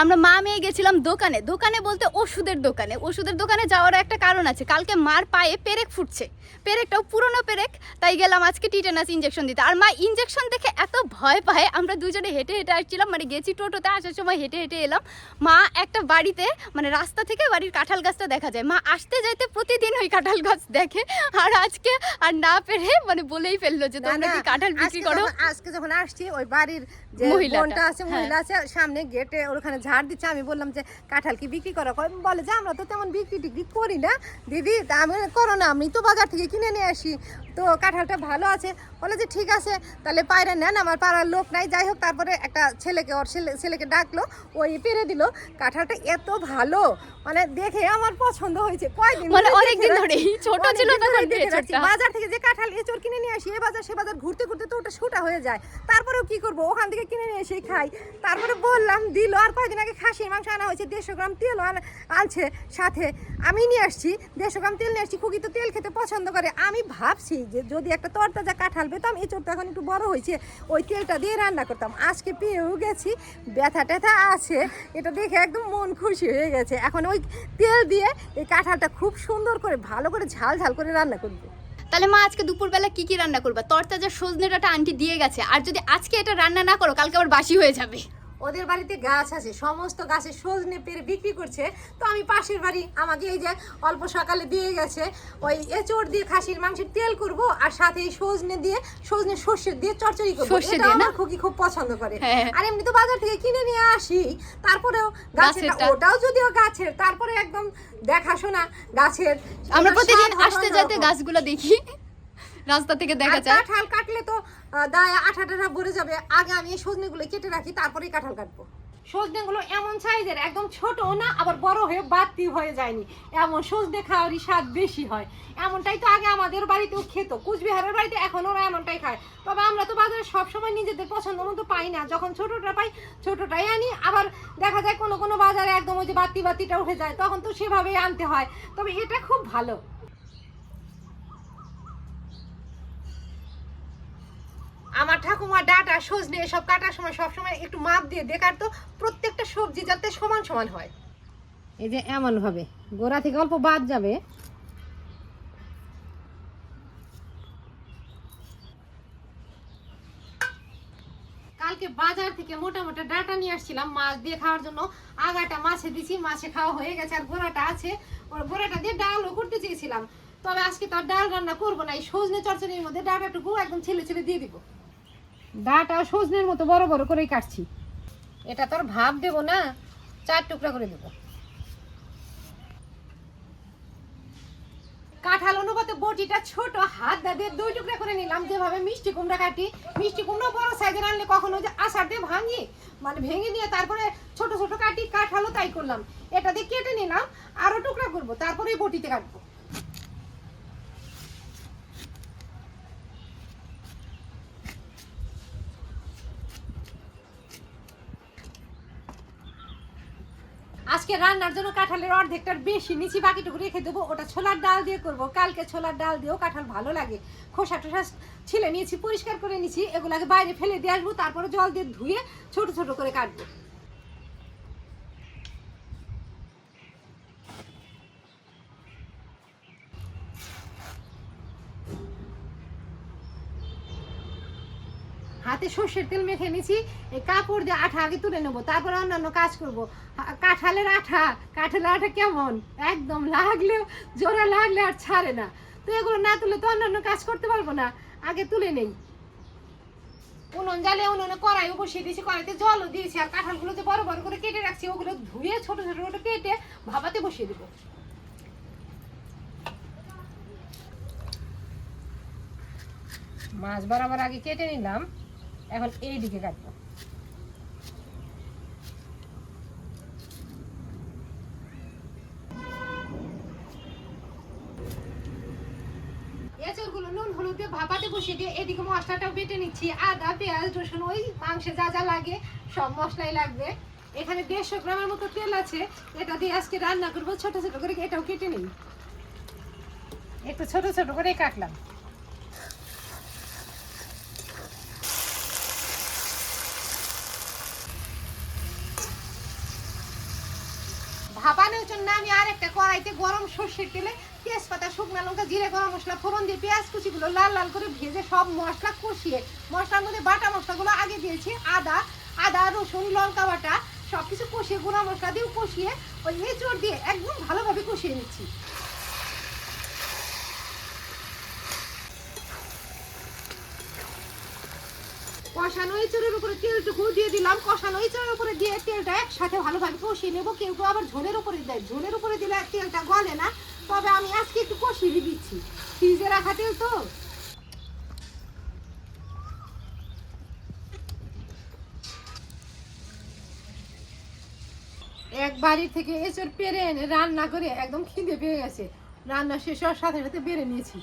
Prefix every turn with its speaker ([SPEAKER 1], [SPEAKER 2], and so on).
[SPEAKER 1] আমরা মা মেয়ে গেছিলাম দোকানে। দোকানে বলতে ওষুধের দোকানে। ওষুধের দোকানে যাওয়ার একটা কারণ আছে। কালকে মার পায়ে পেরেক ফুটছে। পেরেকটাও পুরনো পেরেক তাই গেলাম আজকে টিটেনাস ইঞ্জেকশন দিতে। আর মা ইঞ্জেকশন দেখে এত ভয় পায় আমরা দুজনে হেঁটে হেঁটে আসছিলাম মানে গেছি টোটোতে আসার সময় হেঁটে হেঁটে এলাম। মা একটা বাড়িতে মানে রাস্তা থেকে বাড়ির কাঁঠাল গাছটা দেখা যায়। মা আসতে যাইতে প্রতিদিন ওই কাঁঠাল গাছ দেখে। আর আজকে আর না পেরে মানে বলেই ফেলল যে তোমরা কি কাঁঠাল বিক্রি করো?
[SPEAKER 2] আজকে যখন আসছি ওই বাড়ির যে
[SPEAKER 1] মহিলাটা,
[SPEAKER 2] আছে
[SPEAKER 1] হ্যাঁ।
[SPEAKER 2] মহিলা আছে সামনে গেটে ওখানে ঝাড় দিচ্ছে আমি বললাম যে কাঁঠাল কি বিক্রি করো? কয়, বলে যে আমরা তো তেমন বিক্রি টিক্রি করি না। দিদি তা আমি করো না আমি তো বাজার থেকে কিনে নিয়ে আসি। তো কাঁঠালটা ভালো আছে। বলে যে ঠিক আছে তাহলে পায়রা নেন আমার পাড়ার লোক নাই। যাই হোক তারপরে একটা ছেলেকে ওর ছেলে ছেলেকে ডাকলো ওই পেরে দিল। কাঁঠালটা এত ভালো মানে দেখে আমার পছন্দ হয়েছে। কয়দিন
[SPEAKER 1] মানে অনেকদিন
[SPEAKER 2] রাখছি।
[SPEAKER 1] ছোট ছিল তখন।
[SPEAKER 2] বাজার থেকে যে কাঁঠাল এঁচড় কিনে নিয়ে আসি এ বাজার সে বাজার ঘুরতে ঘুরতে তো ওটা শুটা হয়ে যায়। তারপরেও কি করব? ওখান থেকে কিনে নিয়ে এসে খাই। তারপরে বললাম দিল আর আগে খাসির মাংস আনা হয়েছে, দেড়শো গ্রাম তেল আনছে সাথে। আমি নিয়ে আসছি, দেড়শো গ্রাম তেল নিয়ে আসছি খুবই তো তেল খেতে পছন্দ করে। আমি ভাবছি যে যদি একটা তরতাজা কাঁঠাল পেতাম, এই তো এখন একটু বড় হয়েছে, ওই তেলটা দিয়ে রান্না করতাম। আজকে পেয়েও গেছি, ব্যথা ট্যাথা আছে, এটা দেখে একদম মন খুশি হয়ে গেছে। এখন ওই তেল দিয়ে এই কাঁঠালটা খুব সুন্দর করে, ভালো করে ঝাল ঝাল করে রান্না করব।
[SPEAKER 1] তাহলে মা, আজকে দুপুরবেলা কি কি রান্না করবা? তরতাজা সজনে ডাঁটা আন্টি দিয়ে গেছে, আর যদি আজকে এটা রান্না না করো, কালকে আবার বাসি হয়ে যাবে।
[SPEAKER 2] ওদের বাড়িতে গাছ আছে সমস্ত গাছে সজনে পেরে বিক্রি করছে। তো আমি পাশের বাড়ি আমাকে এই যে অল্প সকালে দিয়ে গেছে ওই এচোড় দিয়ে খাসির মাংসের তেল করব আর সাথে এই সজনে দিয়ে সজনে সর্ষে দিয়ে চচ্চড়ি করব। এটা আমার খুবই খুব পছন্দ করে।
[SPEAKER 1] হ্যাঁ।
[SPEAKER 2] আর এমনি তো বাজার থেকে কিনে নিয়ে আসি তারপরেও গাছের ওটাও যদিও গাছের তারপরে একদম দেখাশোনা গাছের
[SPEAKER 1] আমরা প্রতিদিন আসতে। যেতে গাছগুলো দেখি। রাস্তা থেকে দেখা যায়।
[SPEAKER 2] কাঁঠাল কাটলে তো গায়ে আঠা টাঠা ভরে যাবে। আগে আমি এই সজনেগুলো কেটে রাখি তারপরেই কাঁঠাল কাটবো। সজনেগুলো এমন সাইজের একদম ছোটও না আবার বড় হয়ে বাড়তি হয়ে যায়নি। এমন সজনে খাওয়ারই স্বাদ বেশি হয়। এমনটাই তো আগে আমাদের বাড়িতেও খেত। কুচবিহারের বাড়িতে এখন ওরা এমনটাই খায়। তবে আমরা তো বাজারে সবসময় নিজেদের পছন্দ মতো পাই না। যখন ছোটটা পাই ছোটটাই আনি। আবার দেখা যায় কোনো কোনো বাজারে একদম ওই যে বাতি বাতিটা উঠে যায় তখন তো সেভাবেই আনতে হয়। তবে এটা খুব ভালো। আমার ঠাকুমা, ডাটা, সজনে এসব কাটার সময় সবসময় একটু মাপ দিয়ে দেখার তো প্রত্যেকটা সবজি যাতে সমান সমান হয়। এই যে এমন ভাবে গোড়া থেকে অল্প বাদ যাবে। কালকে বাজার থেকে মোটা মোটা ডাটা নিয়ে আসছিলাম। মাছ দিয়ে খাওয়ার জন্য আগাটা মাছে দিছি, মাছে খাওয়া হয়ে গেছে আর গোড়াটা আছে। ওর গোড়াটা দিয়ে ডালও করতে চেয়েছিলাম। তবে আজকে তো আর ডাল রান্না করব না, এই সজনে চরচড়ির মধ্যে ডাটাটুকু একদম ছেলে ছেলে দিয়ে দিব। ডাটা সজনের মতো বড় বড় করেই কাটছি। এটা তো আর ভাব দেব না, চার টুকরা করে দেব। কাঁঠাল অনুপাতে বটিটা ছোট, হাত দিয়ে দুই টুকরা করে নিলাম, যেভাবে মিষ্টি কুমড়া কাটি। মিষ্টি কুমড়া বড় সাইজের আনলে কখনো যে আষাঢ় দিয়ে ভাঙি মানে ভেঙে নিয়ে তারপরে ছোট ছোট কাটি, কাঁঠালও তাই করলাম। এটা দিয়ে কেটে নিলাম, আরও টুকরা করব, তারপরে বটিতে কাটবো। আজকে রান্নার জন্য কাঁঠালের অর্ধেকটার বেশি নিচি বাকিটুকু রেখে দেবো। ওটা ছোলার ডাল দিয়ে করব। কালকে ছোলার ডাল দিয়েও কাঁঠাল ভালো লাগে। খোসা টোসা ছিলে নিয়েছি, পরিষ্কার করে নিয়েছি। এগুলাকে বাইরে ফেলে দিয়ে আসব, তারপরে জল দিয়ে ধুয়ে ছোট ছোট করে কাটবো। হাতে সর্ষের তেল মেখে নিয়েছি, এই কাপড় দিয়ে আঠা আগে তুলে নেব, তারপরে অন্যান্য কাজ করব। কাঁঠালের আঠা কাঁঠালের আঠা কেমন? একদম লাগলেও, জোরে লাগলে আর ছাড়ে না। তো এগুলো না তুলে তো অন্যান্য কাজ করতে পারব না, আগে তুলে নেই। উনুন জালে উনুনে কড়াইও বসিয়ে দিয়েছি, কড়াইতে জলও দিয়েছি, আর কাঁঠালগুলো যে বড় বড় করে কেটে রাখছি, ওগুলো ধুয়ে ছোট ছোট করে কেটে ভাবাতে বসিয়ে দেবো। মাছ বরাবর আগে কেটে নিলাম। এখন এই দিকে কাটবো। নুন, হলুদ দিয়ে ভাপাতে বসিয়ে দিয়ে এদিকে মশলাটাও নিচ্ছি। আদা, পেঁয়াজ, রসুন, ওই মাংসে যা যা লাগে সব মশলাই লাগবে। এখানে দেড়শো গ্রামের মতো তেল আছে। এটা দিয়ে আজকে রান্না করব ছোট ছোট করে, এটাও কেটে একটু ছোট ছোট করে কাটলাম। ভাপানোর জন্য আমি আর একটা কড়াইতে গরম সর্ষের তেলে তেজপাতা, শুকনা লঙ্কা, জিরে, গরম মশলা, ফোড়ন দিয়ে পেঁয়াজ কুচিগুলো লাল লাল করে ভেজে সব মশলা কষিয়ে, মশলার মধ্যে বাটা মশলাগুলো আগে দিয়েছি, আদা আদা, রসুন, লঙ্কা বাটা সব কিছু কষিয়ে গুঁড়া মশলা দিয়েও কষিয়ে ওই এঁচড় দিয়ে একদম ভালোভাবে কষিয়ে নিচ্ছি। কষানো এঁচড়ের উপরে তেলটুকু দিয়ে দিলাম, কষানো এঁচড়ের উপরে দিয়ে তেলটা একসাথে ভালোভাবে কষিয়ে নেব। কেউ কেউ আবার ঝোলের উপরে দেয়। ঝোলের উপরে দিলে তেলটা গলে না। তবে আমি আজকে একটু কষিয়ে দিচ্ছি। ফ্রিজে রাখা তেল তো। এক বাড়ি থেকে এঁচড় পেরে এনে রান্না করে একদম খিদে পেয়ে গেছে। রান্না শেষ হওয়ার সাথে সাথে বেড়ে নিয়েছি।